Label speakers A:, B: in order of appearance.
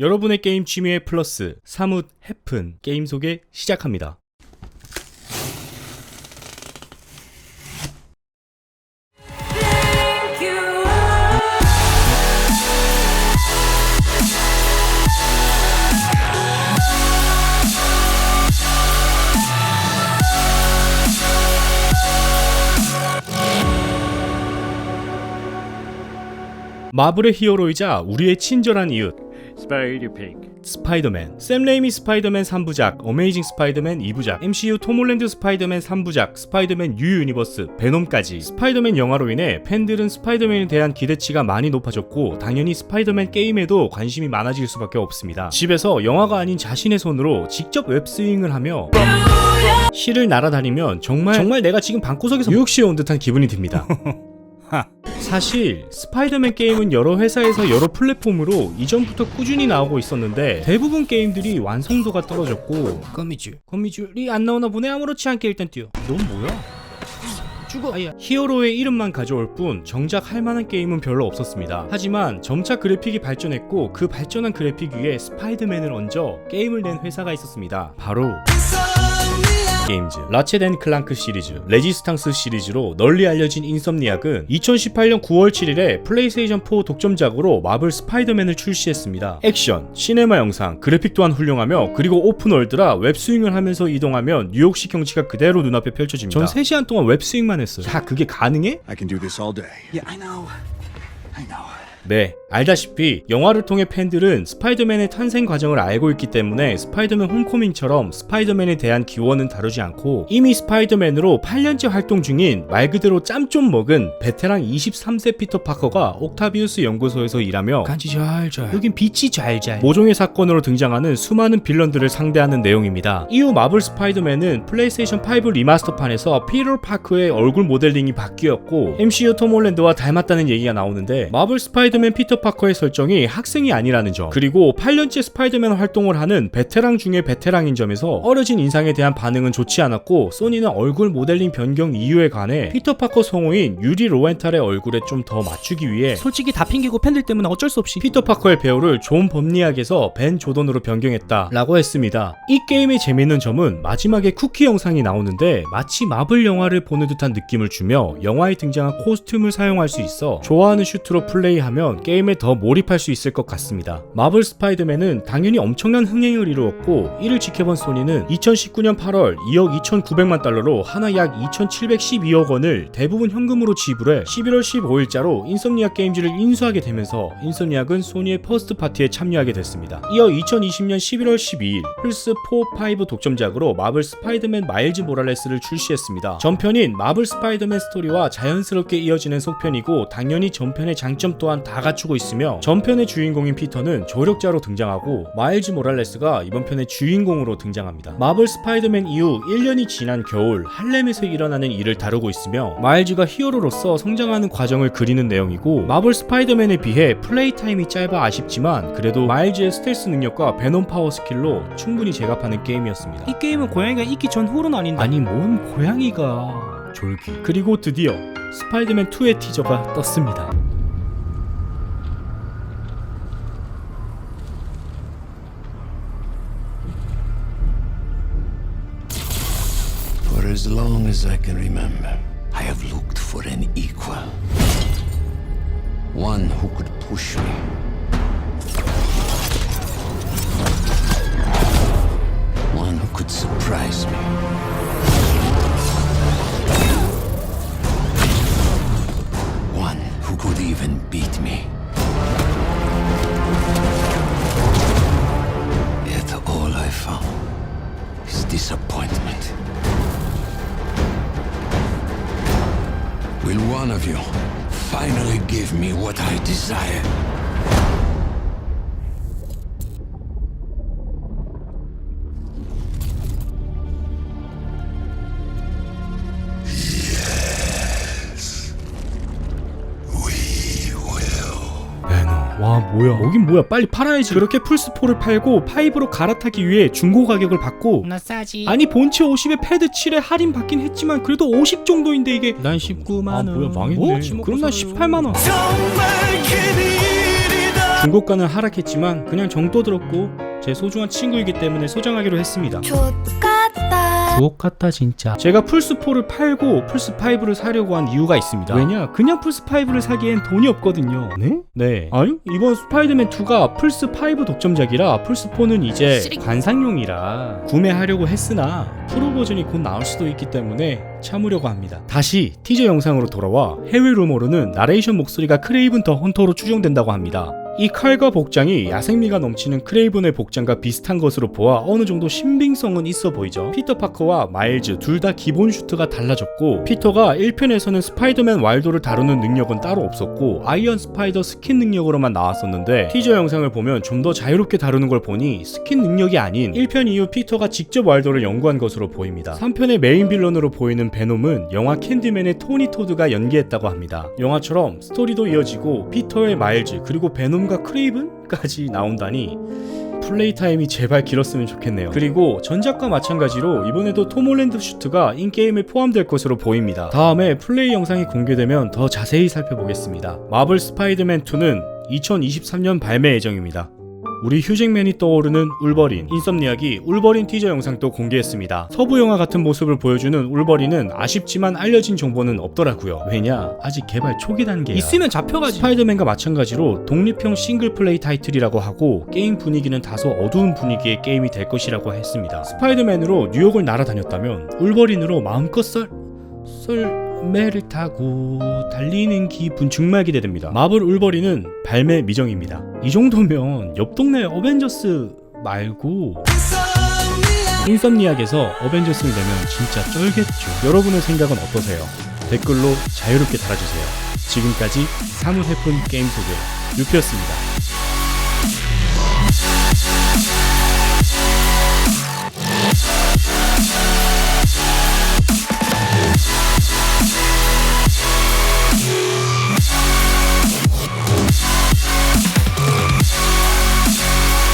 A: 여러분의 게임 취미에 플러스 사뭇 해픈 게임 소개 시작합니다. 마블의 히어로이자 우리의 친절한 이웃
B: Spider-Pig.
A: 스파이더맨. 샘 레이미 스파이더맨 3부작 어메이징 스파이더맨 2부작 MCU 톰 홀랜드 스파이더맨 3부작 스파이더맨 U 유니버스 베놈까지. 스파이더맨 영화로 인해 팬들은 스파이더맨에 대한 기대치가 많이 높아졌고 당연히 스파이더맨 게임에도 관심이 많아질 수밖에 없습니다. 집에서 영화가 아닌 자신의 손으로 직접 웹스윙을 하며 실을 날아다니면 정말 정말 내가 지금 방구석에서 뉴욕시에 온 듯한 기분이 듭니다 사실 스파이더맨 게임은 여러 회사에서 여러 플랫폼으로 이전부터 꾸준히 나오고 있었는데 대부분 게임들이 완성도가 떨어졌고 거미줄. 거미줄이 안 나오나 보네. 아무렇지 않게 일단 뛰어. 넌 뭐야? 죽어. 아야 히어로의 이름만 가져올 뿐 정작 할 만한 게임은 별로 없었습니다. 하지만 점차 그래픽이 발전했고 그 발전한 그래픽 위에 스파이더맨을 얹어 게임을 낸 회사가 있었습니다. 바로 게임즈, 라쳇 앤 클랑크 시리즈, 레지스탕스 시리즈로 널리 알려진 인썸니악은 2018년 9월 7일에 플레이스테이션 4 독점작으로 마블 스파이더맨을 출시했습니다. 액션, 시네마 영상, 그래픽 또한 훌륭하며 그리고 오픈월드라 웹스윙을 하면서 이동하면 뉴욕시 경치가 그대로 눈앞에 펼쳐집니다. 전 3시간 동안 웹스윙만 했어요. 야, 그게 가능해?
C: I can do this all day.
D: Yeah, I know. I know.
A: 네, 알다시피 영화를 통해 팬들은 스파이더맨의 탄생 과정을 알고 있기 때문에 스파이더맨 홈코밍처럼 스파이더맨에 대한 기원은 다루지 않고 이미 스파이더맨으로 8년째 활동 중인 말 그대로 짬 좀 먹은 베테랑 23세 피터 파커가 옥타비우스 연구소에서 일하며 간지 잘잘 여긴 빛이 잘잘 모종의 사건으로 등장하는 수많은 빌런들을 상대하는 내용입니다. 이후 마블 스파이더맨은 플레이스테이션 5 리마스터판에서 피터 파커의 얼굴 모델링이 바뀌었고 MCU 톰 홀랜드와 닮았다는 얘기가 나오는데 마블 스파이 더맨 피터 파커의 설정이 학생이 아니라는 점 그리고 8년째 스파이더맨 활동을 하는 베테랑 중에 베테랑인 점에서 어려진 인상에 대한 반응은 좋지 않았고 소니는 얼굴 모델링 변경 이유에 관해 피터 파커 성우인 유리 로엔탈의 얼굴에 좀 더 맞추기 위해
E: 솔직히 다 핑계고 팬들 때문에 어쩔 수 없이
A: 피터 파커의 배우를 존 범리학에서 벤 조던으로 변경했다 라고 했습니다. 이 게임의 재미있는 점은 마지막에 쿠키 영상이 나오는데 마치 마블 영화를 보는 듯한 느낌을 주며 영화에 등장한 코스튬을 사용할 수 있어 좋아하는 슈트로 플레이하 면 게임에 더 몰입할 수 있을 것 같습니다. 마블 스파이더맨은 당연히 엄청난 흥행을 이루었고 이를 지켜본 소니는 2019년 8월 2억 2,900만 달러로 하나 약 2,712억 원을 대부분 현금으로 지불해 11월 15일자로 인썸니악 게임즈를 인수하게 되면서 인썸니악은 소니의 퍼스트 파티에 참여하게 됐습니다. 이어 2020년 11월 12일 플스 4, 5 독점작으로 마블 스파이더맨 마일즈 모랄레스를 출시했습니다. 전편인 마블 스파이더맨 스토리와 자연스럽게 이어지는 속편이고 당연히 전편의 장점 또한 다 갖추고 있으며 전편의 주인공인 피터는 조력자로 등장하고 마일즈 모랄레스가 이번 편의 주인공으로 등장합니다. 마블 스파이더맨 이후 1년이 지난 겨울 할렘에서 일어나는 일을 다루고 있으며 마일즈가 히어로로서 성장하는 과정을 그리는 내용이고 마블 스파이더맨에 비해 플레이 타임이 짧아 아쉽지만 그래도 마일즈의 스텔스 능력과 베놈 파워 스킬로 충분히 제갑하는 게임이었습니다.
E: 이 게임은 고양이가 있기 전후로는 아닌데
A: 아니 뭔 고양이가 졸기 그리고 드디어 스파이더맨 2의 티저가 떴습니다.
D: Long as I can remember, I have looked for an equal. One who could push me. One who could surprise me. One who could even beat me. Yet all I found is disappointment. Will one of you finally give me what I desire?
A: 뭐야? 여긴 뭐야? 빨리 팔아야지. 그렇게 플스4를 팔고 5로 갈아타기 위해 중고 가격을 받고
E: 나 싸지.
A: 아니 본체 50에 패드 7에 할인 받긴 했지만 그래도 50 정도인데 이게.
E: 난 19만 원
A: 아 뭐야? 망했네.
E: 뭐? 지금
A: 그럼 난
E: 먹고
A: 18만원.
D: 정말 큰 일이다.
A: 중고가는 하락했지만 그냥 정도 들었고 제 소중한 친구이기 때문에 소장하기로 했습니다.
F: 좋겠다.
E: 주옥 같다 진짜.
A: 제가 플스4를 팔고 플스5를 사려고 한 이유가 있습니다. 왜냐? 그냥 플스5를 사기엔 돈이 없거든요. 네? 네. 아니, 이번 스파이더맨 2가 플스5 독점작이라 플스4는 이제 관상용이라 구매하려고 했으나 프로 버전이 곧 나올 수도 있기 때문에 참으려고 합니다. 다시 티저 영상으로 돌아와 해외 루머로는 나레이션 목소리가 크레이븐 더 헌터로 추정된다고 합니다. 이 칼과 복장이 야생미가 넘치는 크레이븐의 복장과 비슷한 것으로 보아 어느 정도 신빙성은 있어 보이죠. 피터 파커와 마일즈 둘 다 기본 슈트가 달라졌고 피터가 1편에서는 스파이더맨 와일드를 다루는 능력은 따로 없었고 아이언 스파이더 스킨 능력으로만 나왔었는데 티저 영상을 보면 좀 더 자유롭게 다루는 걸 보니 스킨 능력이 아닌 1편 이후 피터가 직접 와일드를 연구한 것으로 보입니다. 3편의 메인 빌런으로 보이는 베놈은 영화 캔디맨의 토니 토드가 연기했다고 합니다. 영화처럼 스토리도 이어지고 피터의 마일즈 그리고 베놈 과 크레이븐까지 나온다니 플레이 타임이 제발 길었으면 좋겠네요. 그리고 전작과 마찬가지로 이번에도 톰 홀랜드 슈트가 인게임에 포함될 것으로 보입니다. 다음에 플레이 영상이 공개되면 더 자세히 살펴보겠습니다. 마블 스파이더맨 2는 2023년 발매 예정입니다. 우리 휴잭맨이 떠오르는 울버린, 인썸니악이 울버린 티저 영상도 공개했습니다. 서부 영화 같은 모습을 보여주는 울버린은 아쉽지만 알려진 정보는 없더라고요. 왜냐? 아직 개발 초기 단계야.
E: 있으면 잡혀가지.
A: 스파이더맨과 마찬가지로 독립형 싱글 플레이 타이틀이라고 하고 게임 분위기는 다소 어두운 분위기의 게임이 될 것이라고 했습니다. 스파이더맨으로 뉴욕을 날아다녔다면 울버린으로 마음껏 썰 썰 매를 타고 달리는 기분 정말 기대됩니다. 마블 울버린은 발매 미정입니다. 이 정도면 옆 동네 어벤져스 말고 인썸니악에서 어벤져스를 내면 진짜 쩔겠죠. 여러분의 생각은 어떠세요? 댓글로 자유롭게 달아주세요. 지금까지 사무세픈 게임 소개 유피였습니다.